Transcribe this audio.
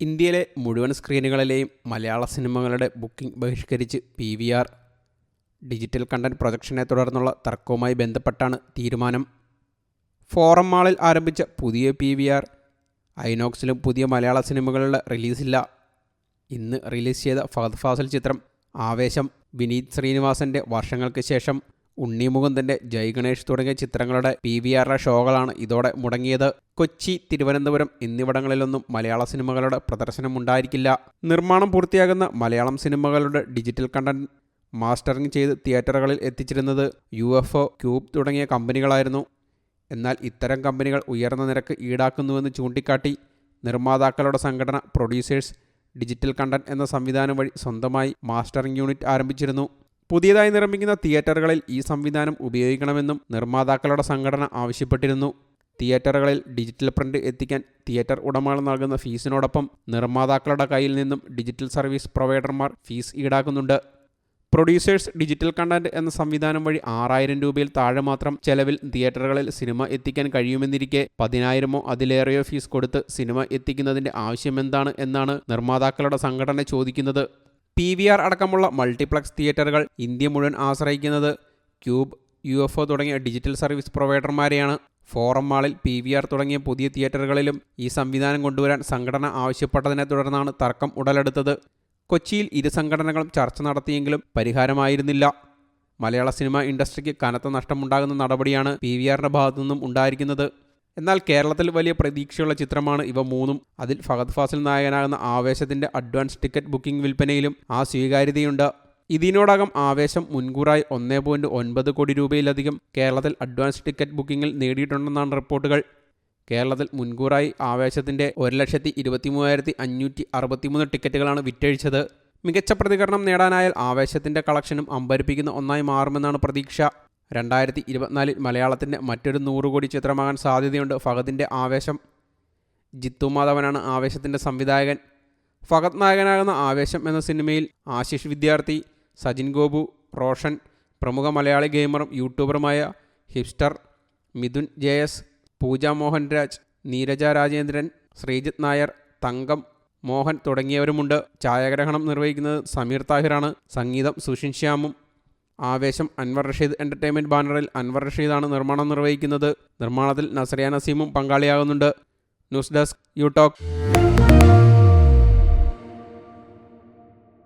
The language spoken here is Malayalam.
ഇന്ത്യയിലെ മുഴുവൻ സ്ക്രീനുകളിലെയും മലയാള സിനിമകളുടെ booking ബഹിഷ്കരിച്ച് P V R digital content പ്രൊജക്ഷനെ തുടർന്നുള്ള തർക്കവുമായി ബന്ധപ്പെട്ടാണ് തീരുമാനം. ഫോറം മാളിൽ ആരംഭിച്ച പുതിയ പി വി ആർ ഐനോക്സിലും പുതിയ മലയാള സിനിമകളുടെ റിലീസില്ല. ഇന്ന് റിലീസ് ചെയ്ത ഫഹദ് ഫാസിൽ ചിത്രം ആവേശം വിനീത് ശ്രീനിവാസന്റെ വർഷങ്ങൾക്ക് ശേഷം ഉണ്ണി മുകുന്ദന്റെ ജയ് ഗണേഷ് തുടങ്ങിയ ചിത്രങ്ങളുടെ പി വി ആറിലെ ഷോകളാണ് ഇതോടെ മുടങ്ങിയത്. കൊച്ചി തിരുവനന്തപുരം എന്നിവിടങ്ങളിലൊന്നും മലയാള സിനിമകളുടെ പ്രദർശനം ഉണ്ടായിരിക്കില്ല നിർമ്മാണം പൂർത്തിയാകുന്ന മലയാളം സിനിമകളുടെ ഡിജിറ്റൽ കണ്ടന്റ് മാസ്റ്ററിംഗ് ചെയ്ത് തിയേറ്ററുകളിൽ എത്തിച്ചിരുന്നത് യു എഫ് ഒ ക്യൂബ് തുടങ്ങിയ കമ്പനികളായിരുന്നു. എന്നാൽ ഇത്തരം കമ്പനികൾ ഉയർന്ന നിരക്ക് ഈടാക്കുന്നുവെന്ന് ചൂണ്ടിക്കാട്ടി നിർമ്മാതാക്കളുടെ സംഘടന പ്രൊഡ്യൂസേഴ്സ് ഡിജിറ്റൽ കണ്ടന്റ് എന്ന സംവിധാനം വഴി സ്വന്തമായി മാസ്റ്ററിംഗ് യൂണിറ്റ് ആരംഭിച്ചിരുന്നു. പുതിയതായി നിർമ്മിക്കുന്ന തിയേറ്ററുകളിൽ ഈ സംവിധാനം ഉപയോഗിക്കണമെന്നും നിർമ്മാതാക്കളുടെ സംഘടന ആവശ്യപ്പെട്ടിരുന്നു. തിയേറ്ററുകളിൽ ഡിജിറ്റൽ പ്രിന്റ് എത്തിക്കാൻ തിയേറ്റർ ഉടമകൾ നൽകുന്ന ഫീസിനോടൊപ്പം നിർമ്മാതാക്കളുടെ കയ്യിൽ നിന്നും ഡിജിറ്റൽ സർവീസ് പ്രൊവൈഡർമാർ ഫീസ് ഈടാക്കുന്നുണ്ട്. പ്രൊഡ്യൂസേഴ്സ് ഡിജിറ്റൽ കണ്ടന്റ് എന്ന സംവിധാനം വഴി ആറായിരം രൂപയിൽ താഴെ മാത്രം ചെലവിൽ തിയേറ്ററുകളിൽ സിനിമ എത്തിക്കാൻ കഴിയുമെന്നിരിക്കെ പതിനായിരമോ അതിലേറെയോ ഫീസ് കൊടുത്ത് സിനിമ എത്തിക്കുന്നതിന്റെ ആവശ്യമെന്താണ് എന്നാണ് നിർമ്മാതാക്കളുടെ സംഘടന ചോദിക്കുന്നത്. പി വി ആർ അടക്കമുള്ള മൾട്ടിപ്ലക്സ് തിയേറ്ററുകൾ ഇന്ത്യ മുഴുവൻ ആശ്രയിക്കുന്നത് ക്യൂബ് യു എഫ് ഒ തുടങ്ങിയ ഡിജിറ്റൽ സർവീസ് പ്രൊവൈഡർമാരെയാണ്. ഫോറം മാളിൽ പി വി ആർ തുടങ്ങിയ പുതിയ തിയേറ്ററുകളിലും ഈ സംവിധാനം കൊണ്ടുവരാൻ സംഘടന ആവശ്യപ്പെട്ടതിനെ തുടർന്നാണ് തർക്കം ഉടലെടുത്തത്. കൊച്ചിയിൽ ഇരു സംഘടനകളും ചർച്ച നടത്തിയെങ്കിലും പരിഹാരമായിരുന്നില്ല. മലയാള സിനിമ ഇൻഡസ്ട്രിക്ക് കനത്ത നഷ്ടമുണ്ടാകുന്ന നടപടിയാണ് പി വി ആറിന്റെ ഭാഗത്തു നിന്നും ഉണ്ടായിരിക്കുന്നത്. എന്നാൽ കേരളത്തിൽ വലിയ പ്രതീക്ഷയുള്ള ചിത്രമാണ് ഇവ മൂന്നും. അതിൽ ഫഹദ് ഫാസിൽ നായകനാകുന്ന ആവേശത്തിന്റെ അഡ്വാൻസ് ടിക്കറ്റ് ബുക്കിംഗ് വിൽപ്പനയിലും ആ സ്വീകാര്യതയുണ്ട്. ഇതിനോടകം ആവേശം മുൻകൂറായി ഒന്നേ പോയിന്റ് ഒൻപത് കോടി രൂപയിലധികം കേരളത്തിൽ അഡ്വാൻസ് ടിക്കറ്റ് ബുക്കിങ്ങിൽ നേടിയിട്ടുണ്ടെന്നാണ് റിപ്പോർട്ടുകൾ. കേരളത്തിൽ മുൻകൂറായി ആവേശത്തിന്റെ ഒരു ലക്ഷത്തി ഇരുപത്തി മൂവായിരത്തി അഞ്ഞൂറ്റി അറുപത്തിമൂന്ന് ടിക്കറ്റുകളാണ് വിറ്റഴിച്ചത്. മികച്ച പ്രതികരണം നേടാനായാൽ ആവേശത്തിന്റെ കളക്ഷനും അമ്പരിപ്പിക്കുന്ന ഒന്നായി മാറുമെന്നാണ് പ്രതീക്ഷ. രണ്ടായിരത്തി ഇരുപത്തിനാലിൽ മലയാളത്തിന്റെ മറ്റൊരു നൂറ് കോടി ചിത്രമാകാൻ സാധ്യതയുണ്ട്. ഫഹദിന്റെ ആവേശം ജിത്തു മാധവനാണ് ആവേശത്തിന്റെ സംവിധായകൻ. ഫഹദ് നായകനാകുന്ന ആവേശം എന്ന സിനിമയിൽ ആശിഷ് വിദ്യാർത്ഥി സജിൻ ഗോപു റോഷൻ പ്രമുഖ മലയാളി ഗെയിമറും യൂട്യൂബറുമായ Hipster Mithun J S Pooja Mohanraj Neeraja Rajendran Sreejith Nair Thankam Mohan തുടങ്ങിയവരുമുണ്ട്. ഛായാഗ്രഹണം നിർവഹിക്കുന്നത് സമീർ താഹിറാണ്. സംഗീതം സുഷിൻ ശ്യാമും ആവേശം അൻവർ റഷീദ് എന്റർടൈൻമെന്റ് ബാനറിൽ അൻവർ റഷീദാണ് നിർമ്മാണം നിർവഹിക്കുന്നത്. നിർമ്മാണത്തിൽ നസറിയ നസീമും പങ്കാളിയാകുന്നുണ്ട്. News desk you talk